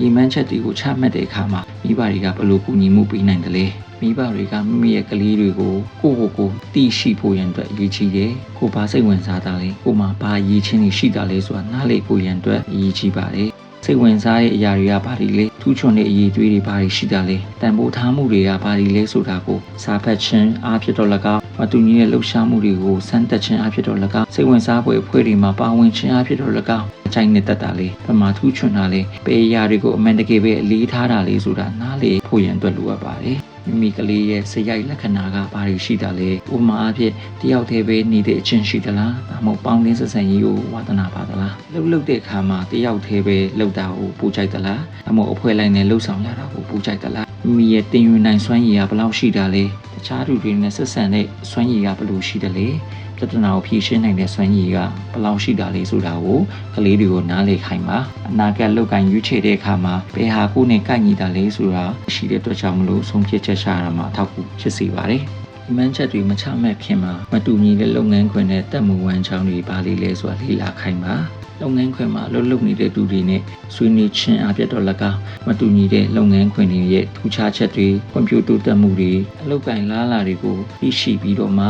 ရည်မှန်းချက်တွေကိုချမှတ်တဲ့အခါမှာမိဘတွေကဘယ်လိုကူညီမှုပေးနိုင်တယ်လဲမိဘတွေကမိမိရဲ့ကလေးတွေကိုကိုယ့်ကိုယ်ကိုသိရှိဖို့ရန်အတွက်အရေးကြီးတယ်ကိုယ်ဘာစိတ်ဝင်စားတာလဲကိုယ်မှာဘာရည်ချင်းတွေရှိတာလဲဆိုတာနားလေဖို့ရန်အတွက်အရေးကြီးပါတယ် စိတ်ဝင်စားတဲ့အရာတွေကဘာတွေလဲထူးချွန်တဲ့အရေးတွေးတွေဘာတွေရှိတာလဲတန်ဖိုးထားမှုတွေကဘာတွေလဲဆိုတာကိုစာဖတ်ခြင်းအားဖြင့်တော့၎င်းမတူညီတဲ့လှုပ်ရှားမှုတွေကိုစမ်းသပ်ခြင်းအားဖြင့်တော့၎င်းစိတ်ဝင်စားဖွယ်အဖွဲ့တွေမှာပါဝင်ခြင်းအားဖြင့်တော့၎င်းအချိုင်းနဲ့တက်တာလေးပမာထူးချွန်တာလေးပေအရာတွေကိုအမှန်တကယ်ပဲအလေးထားတာလေးဆိုတာနားလေဖို့ရန်အတွက်လိုအပ်ပါတယ် မိမိကလေးရဲ့စရိုက်လက္ခဏာကဘာတွေရှိတာလဲဥပမာအဖြစ်တယောက်တည်းပဲနေတဲ့အချင်းရှိသလားဒါမှမဟုတ်ပေါင်းတင်းဆက်ဆံရေးကိုဝါသနာပါသလားလှုပ်လှုပ်တဲ့အခါမှာတယောက်တည်းပဲလှုပ်တာကိုပူကြိုက်သလားဒါမှမဟုတ်အဖွဲ့လိုက်နဲ့လှုပ်ဆောင်ရတာကိုပူကြိုက်သလား မိမိရဲ့တင်ယူနိုင်စွမ်းရည်ကဘယ်လောက်ရှိတာလဲတခြားသူတွေနဲ့ဆက်ဆံတဲ့စွမ်းရည်ကဘယ်လိုရှိတယ်လဲပြဿနာကိုဖြေရှင်းနိုင်တဲ့စွမ်းရည်ကဘယ်လောက်ရှိတာလဲဆိုတာကိုကလေးတွေကိုနားလေခိုင်းပါအနာဂတ်လောက်ကိုင်းရွေးချယ်တဲ့အခါမှာဘယ်ဟာကိုယ်နဲ့ကိုက်ညီတာလဲဆိုတာရှိတဲ့အတွက်ကြောင့်မလို့ဆုံးဖြတ်ချက်ရှာရမှာအထောက်အကူဖြစ်စေပါတယ်ဒီ မှန်းချက်တွေမချမှတ်ခင်မှာမတူညီတဲ့လုပ်ငန်းခွင်နဲ့တက်မှုဝမ်းချောင်းတွေပါလေလဲဆိုတာလေ့လာခိုင်းပါလုပ်ငန်းခွင်မှာအလုပ်လုပ်နေတဲ့သူတွေနဲ့ဆွေးနွေးခြင်းအပြတ်တော့၎င်းမတူညီတဲ့လုပ်ငန်းခွင်တွေရဲ့ထူးခြားချက်တွေကွန်ပျူတာတက်မှုတွေအလုပ်ကိုင်လားလာတွေကိုသိရှိပြီးတော့မှ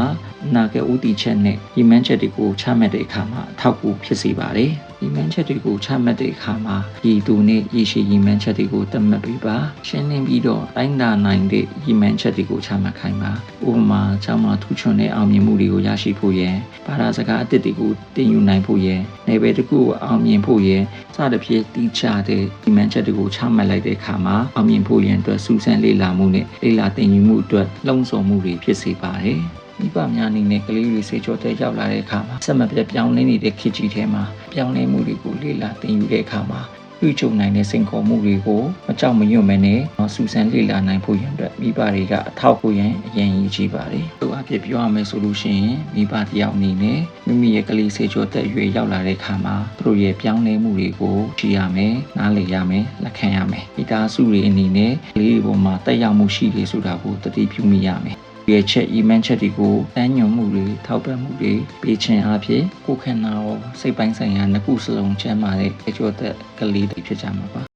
နာကဥတီချက်နဲ့ဒီမှန်းချက်တွေကိုချမှတ်တဲ့အခါမှာအထောက်အကူဖြစ်စေပါတယ် ဒီမှန်းချက်တွေကိုချမှတ်တဲ့အခါမှာဒီသူနဲ့ရရှိရည်မှန်းချက်တွေကိုသတ်မှတ်ပေးပါရှင်းလင်းပြီးတော့တိုင်းတာနိုင်တဲ့ရည်မှန်းချက်တွေကိုချမှတ်ခိုင်းပါဥပမာကျောင်းမှာထူးချွန်တဲ့အောင်မြင်မှုတွေကိုရရှိဖို့ရန်ဘာသာစကားအသစ်တွေကိုတင်ယူနိုင်ဖို့ရန်နယ်ပယ်တစ်ခုကိုအောင်မြင်ဖို့ရန်စသဖြင့်တီးခြားတဲ့ရည်မှန်းချက်တွေကိုချမှတ်လိုက်တဲ့အခါမှာအောင်မြင်ဖို့ရန်အတွက်စူးစမ်းလေ့လာမှုနဲ့လေ့လာသင်ယူမှုအတွက်လုံဆောင်မှုတွေဖြစ်စေပါတယ် မိဘများအနေနဲ့ကလေးတွေစေချောတဲ့ရောက်လာတဲ့အခါမှာဆက်မပြတ်ပြောင်းလဲနေတဲ့ခေတ်ကြီးထဲမှာပြောင်းလဲမှုတွေကိုလေ့လာသင်ယူတဲ့အခါမှာတွေ့ကြုံနိုင်တဲ့စိန်ခေါ်မှုတွေကိုမကြောက်မရွံ့မနဲ့စူးစမ်းလေ့လာနိုင်ဖို့ရန်အတွက်မိဘတွေကအထောက်အကူရန်အရင်ကြီးကြီးပါတယ်။သူအဖြစ်ပြောရမယ်ဆိုလို့ရှိရင်မိဘတယောက်အနေနဲ့မိမိရဲ့ကလေးစေချောတဲ့ရွေရောက်လာတဲ့အခါမှာသူတို့ရဲ့ပြောင်းလဲမှုတွေကိုကြည့်ရမယ်၊နားလည်ရမယ်၊လက်ခံရမယ်။မိသားစုတွေအနေနဲ့ကလေးတွေပေါ်မှာတက်ရောက်မှုရှိတယ်ဆိုတာကိုသတိပြုမိရမယ်။ ရဲ့ချက် email ချက်တွေကိုတန်းညွန်မှုတွေထောက်ပံ့မှုတွေပေးခြင်းအဖြစ်ကိုယ်ခန္ဓာရောစိတ်ပိုင်းဆိုင်ရာနှစ်ခုစလုံးချမ်းသာတဲ့အကျိုးသက်ကလေးတွေဖြစ်ကြမှာပါ